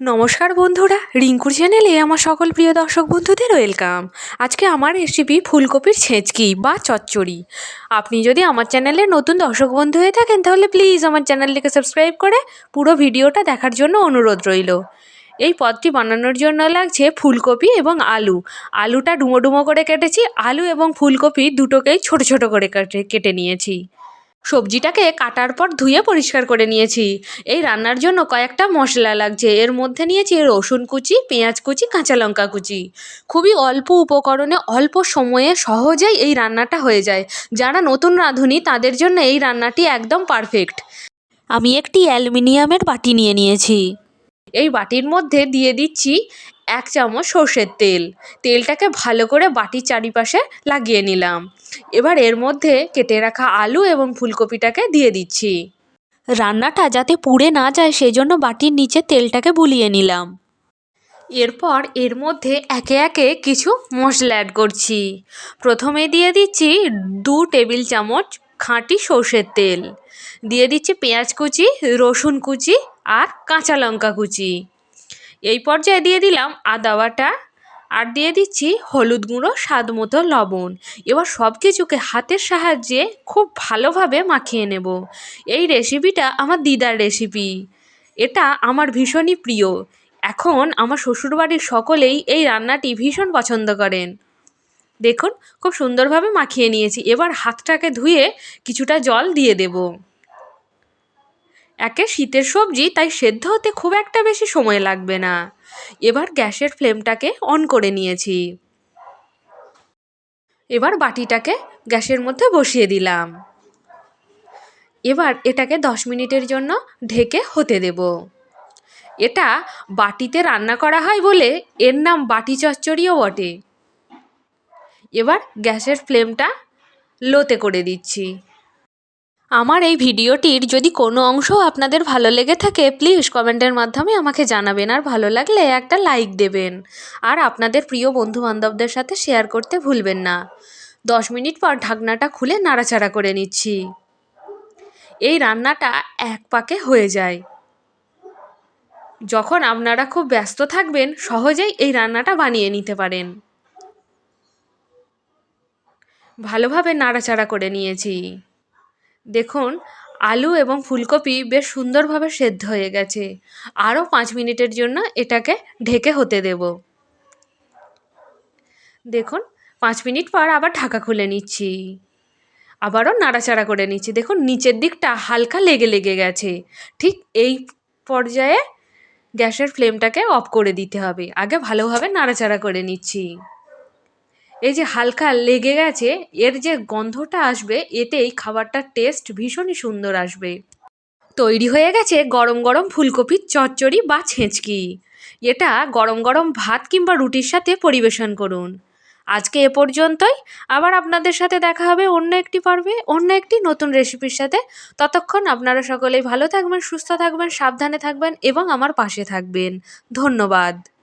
নমস্কার বন্ধুরা, রিঙ্কুর চ্যানেলে আমার সকল প্রিয় দর্শক বন্ধুদের ওয়েলকাম আজকে আমার রেসিপি ফুলকপির ছেঁচকি বা চচ্চড়ি। আপনি যদি আমার চ্যানেলে নতুন দর্শক বন্ধু হয়ে থাকেন, তাহলে প্লিজ আমার চ্যানেলটিকে সাবস্ক্রাইব করে পুরো ভিডিওটা দেখার জন্য অনুরোধ রইল। এই পদটি বানানোর জন্য লাগছে ফুলকপি এবং আলু। আলুটা ডুমো ডুমো করে কেটেছি। আলু এবং ফুলকপি দুটোকেই ছোট ছোট করে কেটে কেটে নিয়েছি। সবজিটাকে কাটার পর ধুয়ে পরিষ্কার করে নিয়েছি। এই রান্নার জন্য কয়েকটা মশলা লাগছে। এর মধ্যে নিয়েছি রসুন কুচি, পেঁয়াজ কুচি, কাঁচা লঙ্কা কুচি। খুবই অল্প উপকরণে অল্প সময়ে সহজেই এই রান্নাটা হয়ে যায়। যারা নতুন রাঁধুনি, তাদের জন্য এই রান্নাটি একদম পারফেক্ট। আমি একটি অ্যালুমিনিয়ামের বাটি নিয়ে নিয়েছি। এই বাটির মধ্যে দিয়ে দিচ্ছি এক চামচ সর্ষের তেল। তেলটাকে ভালো করে বাটির চারিপাশে লাগিয়ে নিলাম। এবার এর মধ্যে কেটে রাখা আলু এবং ফুলকপিটাকে দিয়ে দিচ্ছি। রান্নাটা যাতে পুড়ে না যায় সেজন্য বাটির নিচে তেলটাকে বুলিয়ে নিলাম। এরপর এর মধ্যে একে একে কিছু মশলা অ্যাড করছি। প্রথমে দিয়ে দিচ্ছি দু টেবিল চামচ খাঁটি সর্ষের তেল। দিয়ে দিচ্ছি পেঁয়াজ কুচি, রসুন কুচি আর কাঁচা লঙ্কা কুচি। এই পর্যায়ে দিয়ে দিলাম আদা বাটা আর দিয়ে দিচ্ছি হলুদ গুঁড়ো, স্বাদ মতো লবণ। এবার সব কিছুকে হাতের সাহায্যে খুব ভালোভাবে মাখিয়ে নেব। এই রেসিপিটা আমার দিদার রেসিপি। এটা আমার ভীষণই প্রিয়। এখন আমার শ্বশুরবাড়ির সকলেই এই রান্নাটি ভীষণ পছন্দ করেন। দেখুন, খুব সুন্দরভাবে মাখিয়ে নিয়েছি। এবার হাতটাকে ধুয়ে কিছুটা জল দিয়ে দেব। একে শীতের সবজি, তাই সেদ্ধ হতে খুব একটা বেশি সময় লাগবে না। এবার গ্যাসের ফ্লেমটাকে অন করে নিয়েছি। এবার বাটিটাকে গ্যাসের মধ্যে বসিয়ে দিলাম। এবার এটাকে দশ মিনিটের জন্য ঢেকে হতে দেব। এটা বাটিতে রান্না করা হয় বলে এর নাম বাটি চচ্চড়িও বটে। এবার গ্যাসের ফ্লেমটা লোতে করে দিচ্ছি। আমার এই ভিডিওটির যদি কোনো অংশ আপনাদের ভালো লেগে থাকে প্লিজ কমেন্টের মাধ্যমে আমাকে জানাবেন। আর ভালো লাগলে একটা লাইক দেবেন। আর আপনাদের প্রিয় বন্ধুবান্ধবদের সাথে শেয়ার করতে ভুলবেন না। দশ মিনিট পর ঢাকনাটা খুলে নাড়াচাড়া করে নিচ্ছি। এই রান্নাটা এক পাকে হয়ে যায়। যখন আপনারা খুব ব্যস্ত থাকবেন, সহজেই এই রান্নাটা বানিয়ে নিতে পারেন। ভালোভাবে নাড়াচাড়া করে নিয়েছি। দেখুন, আলু এবং ফুলকপি বেশ সুন্দরভাবে সেদ্ধ হয়ে গেছে। আরও পাঁচ মিনিটের জন্য এটাকে ঢেকে হতে দেব। দেখুন, পাঁচ মিনিট পর আবার ঢাকা খুলে নিচ্ছি। আবারও নাড়াচাড়া করে নিচ্ছি। দেখুন, নিচের দিকটা হালকা লেগে লেগে গেছে। ঠিক এই পর্যায়ে গ্যাসের ফ্লেমটাকে অফ করে দিতে হবে। আগে ভালোভাবে নাড়াচাড়া করে নিচ্ছি। এই যে হালকা লেগে গেছে, এর যে গন্ধটা আসবে, এতেই খাবারটার টেস্ট ভীষণই সুন্দর আসবে। তৈরি হয়ে গেছে গরম গরম ফুলকপির চচ্চড়ি বা ছেঁচকি। এটা গরম গরম ভাত কিংবা রুটির সাথে পরিবেশন করুন। আজকে এ পর্যন্তই। আবার আপনাদের সাথে দেখা হবে অন্য একটি পর্বে, অন্য একটি নতুন রেসিপির সাথে। ততক্ষণ আপনারা সকলেই ভালো থাকবেন, সুস্থ থাকবেন, সাবধানে থাকবেন এবং আমার পাশে থাকবেন। ধন্যবাদ।